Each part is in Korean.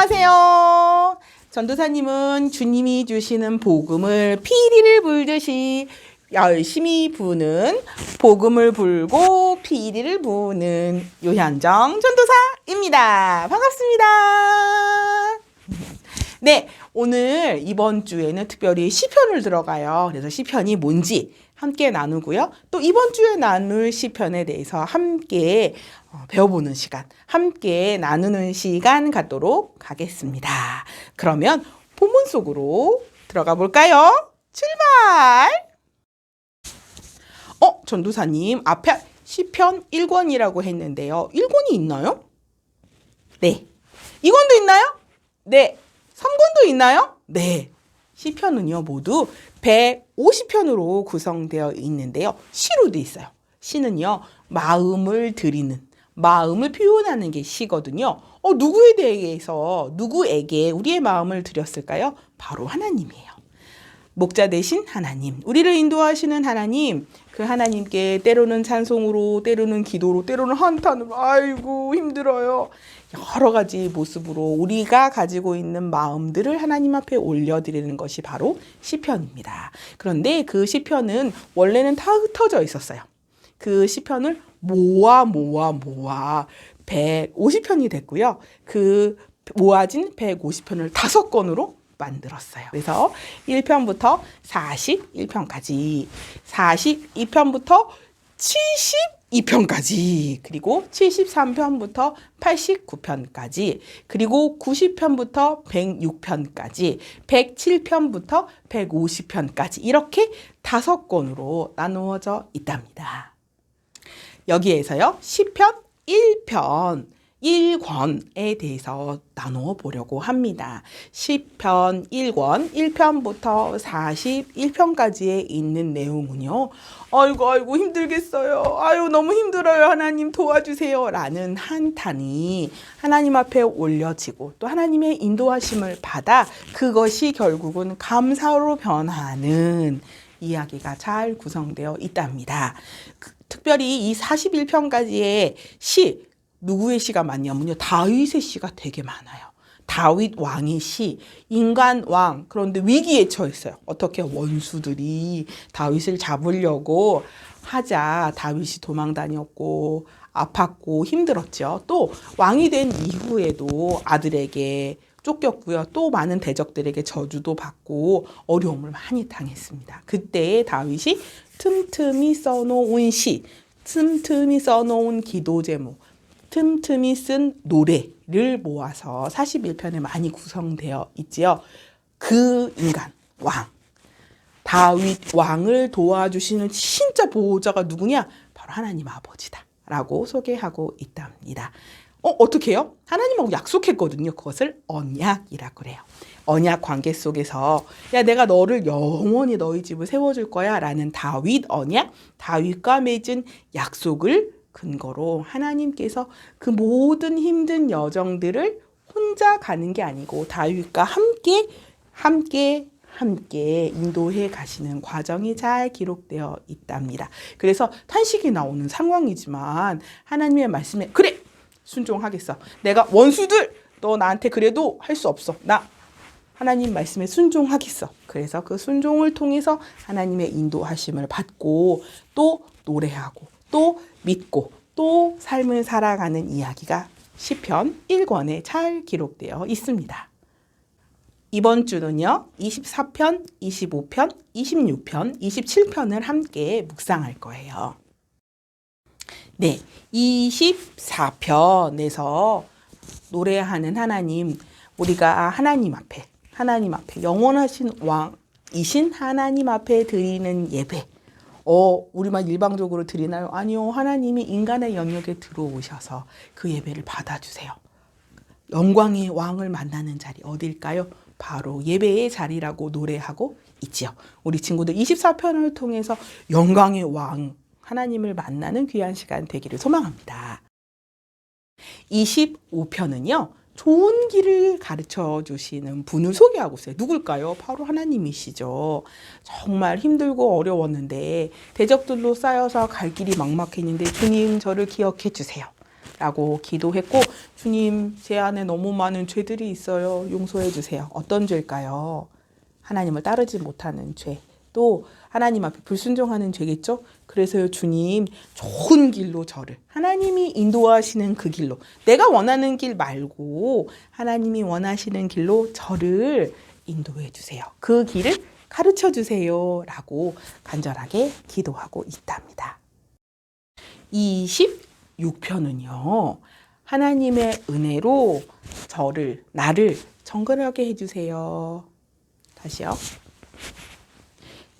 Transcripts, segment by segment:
안녕하세요. 전도사님은 주님이 주시는 복음을 피리를 불듯이 열심히 부는 복음을 불고 피리를 부는 요현정 전도사입니다. 반갑습니다. 네, 오늘 이번 주에는 특별히 시편을 들어가요. 그래서 시편이 뭔지 함께 나누고요. 또 이번 주에 나눌 시편에 대해서 함께 어, 배워보는 시간, 함께 나누는 시간 갖도록 하겠습니다. 그러면 본문 속으로 들어가 볼까요? 출발! 어, 전도사님, 앞에 시편 1권이라고 했는데요. 1권이 있나요? 네. 2권도 있나요? 네. 3권도 있나요? 네. 시편은요, 모두 150편으로 구성되어 있는데요. 시로도 있어요. 시는요, 마음을 드리는, 마음을 표현하는 게 시거든요. 어, 누구에 대해서, 누구에게 우리의 마음을 드렸을까요? 바로 하나님이에요. 목자 되신 하나님, 우리를 인도하시는 하나님, 그 하나님께 때로는 찬송으로, 때로는 기도로, 때로는 한탄으로, 아이고, 힘들어요. 여러 가지 모습으로 우리가 가지고 있는 마음들을 하나님 앞에 올려드리는 것이 바로 시편입니다. 그런데 그 시편은 원래는 다 흩어져 있었어요. 그 시편을 모아 모아 모아 150편이 됐고요. 그 모아진 150편을 다섯 권으로 만들었어요. 그래서 1편부터 41편까지, 42편부터 72편까지, 그리고 73편부터 89편까지, 그리고 90편부터 106편까지, 107편부터 150편까지, 이렇게 다섯 권으로 나누어져 있답니다. 여기에서요, 10편 1편, 1권에 대해서 나누어 보려고 합니다. 10편 1권 1편부터 41편까지에 있는 내용은요. 아이고 아이고 힘들겠어요. 아유 너무 힘들어요. 하나님 도와주세요. 라는 한탄이 하나님 앞에 올려지고 또 하나님의 인도하심을 받아 그것이 결국은 감사로 변하는 이야기가 잘 구성되어 있답니다. 그, 특별히 이 41편까지의 시 누구의 시가 많냐면요. 다윗의 시가 되게 많아요. 다윗 왕의 시, 인간 왕, 그런데 위기에 처했어요. 어떻게 원수들이 다윗을 잡으려고 하자 다윗이 도망 다녔고, 아팠고, 힘들었죠. 또 왕이 된 이후에도 아들에게 쫓겼고요. 또 많은 대적들에게 저주도 받고 어려움을 많이 당했습니다. 그때 다윗이 틈틈이 써놓은 시, 틈틈이 써놓은 기도 제목, 틈틈이 쓴 노래를 모아서 41편에 많이 구성되어 있지요. 그 인간, 왕. 다윗 왕을 도와주시는 진짜 보호자가 누구냐? 바로 하나님 아버지다. 라고 소개하고 있답니다. 어, 어떻게 해요? 하나님하고 약속했거든요. 그것을 언약이라고 그래요. 언약 관계 속에서 야 내가 너를 영원히 너희 집을 세워줄 거야 라는 다윗 언약, 다윗과 맺은 약속을 근거로 하나님께서 그 모든 힘든 여정들을 혼자 가는 게 아니고 다윗과 함께 함께 함께 인도해 가시는 과정이 잘 기록되어 있답니다. 그래서 탄식이 나오는 상황이지만 하나님의 말씀에 그래 순종하겠어. 내가 원수들 너 나한테 그래도 할 수 없어. 나 하나님 말씀에 순종하겠어. 그래서 그 순종을 통해서 하나님의 인도하심을 받고 또 노래하고 또 믿고 또 삶을 살아가는 이야기가 시편 1권에 잘 기록되어 있습니다. 이번 주는요. 24편, 25편, 26편, 27편을 함께 묵상할 거예요. 네, 24편에서 노래하는 하나님, 우리가 하나님 앞에, 하나님 앞에, 영원하신 왕이신 하나님 앞에 드리는 예배. 어, 우리만 일방적으로 드리나요? 아니요. 하나님이 인간의 영역에 들어오셔서 그 예배를 받아주세요. 영광의 왕을 만나는 자리 어딜까요? 바로 예배의 자리라고 노래하고 있지요. 우리 친구들 24편을 통해서 영광의 왕, 하나님을 만나는 귀한 시간 되기를 소망합니다. 25편은요, 좋은 길을 가르쳐 주시는 분을 소개하고 있어요. 누굴까요? 바로 하나님이시죠. 정말 힘들고 어려웠는데, 대적들로 쌓여서 갈 길이 막막했는데, 주님 저를 기억해 주세요. 라고 기도했고 주님 제 안에 너무 많은 죄들이 있어요. 용서해 주세요. 어떤 죄일까요? 하나님을 따르지 못하는 죄. 또 하나님 앞에 불순종하는 죄겠죠? 그래서요 주님 좋은 길로 저를 하나님이 인도하시는 그 길로 내가 원하는 길 말고 하나님이 원하시는 길로 저를 인도해 주세요. 그 길을 가르쳐 주세요 라고 간절하게 기도하고 있답니다. 26편은요. 하나님의 은혜로 저를 나를 정결하게 해 주세요. 다시요.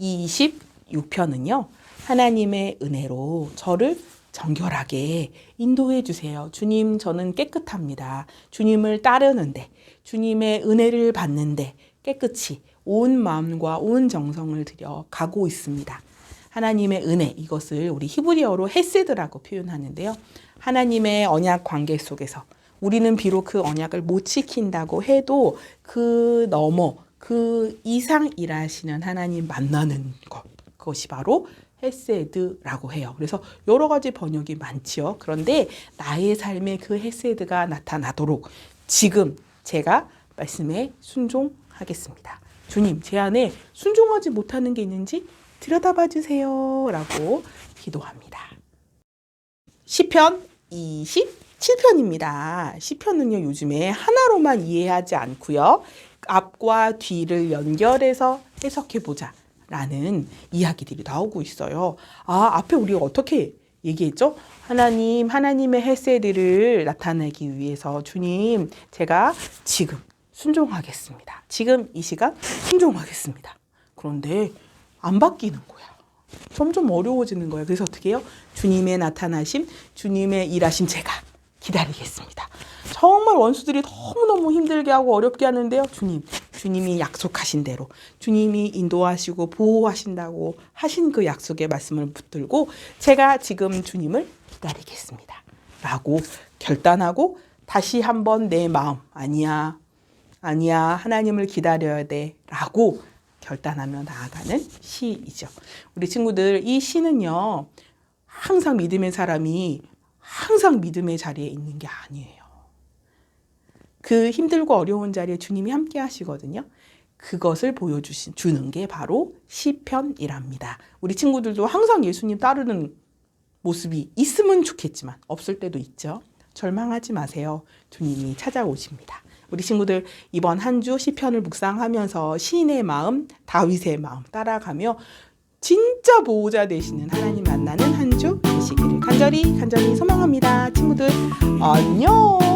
26편은요. 하나님의 은혜로 저를 정결하게 인도해 주세요. 주님, 저는 깨끗합니다. 주님을 따르는데, 주님의 은혜를 받는데 깨끗이 온 마음과 온 정성을 들여 가고 있습니다. 하나님의 은혜, 이것을 우리 히브리어로 헤세드라고 표현하는데요. 하나님의 언약 관계 속에서 우리는 비록 그 언약을 못 지킨다고 해도 그 넘어 그 이상 일하시는 하나님 만나는 것 그것이 바로 헤세드라고 해요. 그래서 여러 가지 번역이 많지요. 그런데 나의 삶에 그 헤세드가 나타나도록 지금 제가 말씀에 순종하겠습니다. 주님, 제 안에 순종하지 못하는 게 있는지 들여다봐 주세요라고 기도합니다. 시편 27편입니다. 시편은요, 요즘에 하나로만 이해하지 않고요. 앞과 뒤를 연결해서 해석해 보자. 라는 이야기들이 나오고 있어요. 아, 앞에 우리가 어떻게 얘기했죠? 하나님, 하나님의 헬세들을 나타내기 위해서 주님, 제가 지금 순종하겠습니다. 지금 이 시간 순종하겠습니다. 그런데 안 바뀌는 거야. 점점 어려워지는 거예요. 그래서 어떻게 해요? 주님의 나타나심, 주님의 일하심 제가 기다리겠습니다. 정말 원수들이 너무너무 힘들게 하고 어렵게 하는데요. 주님, 주님이 약속하신 대로, 주님이 인도하시고 보호하신다고 하신 그 약속의 말씀을 붙들고 제가 지금 주님을 기다리겠습니다. 라고 결단하고 다시 한번 내 마음, 아니야, 아니야, 하나님을 기다려야 돼. 라고 결단하며 나아가는 시이죠. 우리 친구들, 이 시는요, 항상 믿음의 사람이 항상 믿음의 자리에 있는 게 아니에요. 그 힘들고 어려운 자리에 주님이 함께 하시거든요. 그것을 보여주신 주는 게 바로 시편이랍니다. 우리 친구들도 항상 예수님 따르는 모습이 있으면 좋겠지만 없을 때도 있죠. 절망하지 마세요. 주님이 찾아오십니다. 우리 친구들 이번 한 주 시편을 묵상하면서 시인의 마음, 다윗의 마음 따라가며 진짜 보호자 되시는 하나님 만나는 한 주 되시기를 간절히 간절히 소망합니다. 친구들 안녕.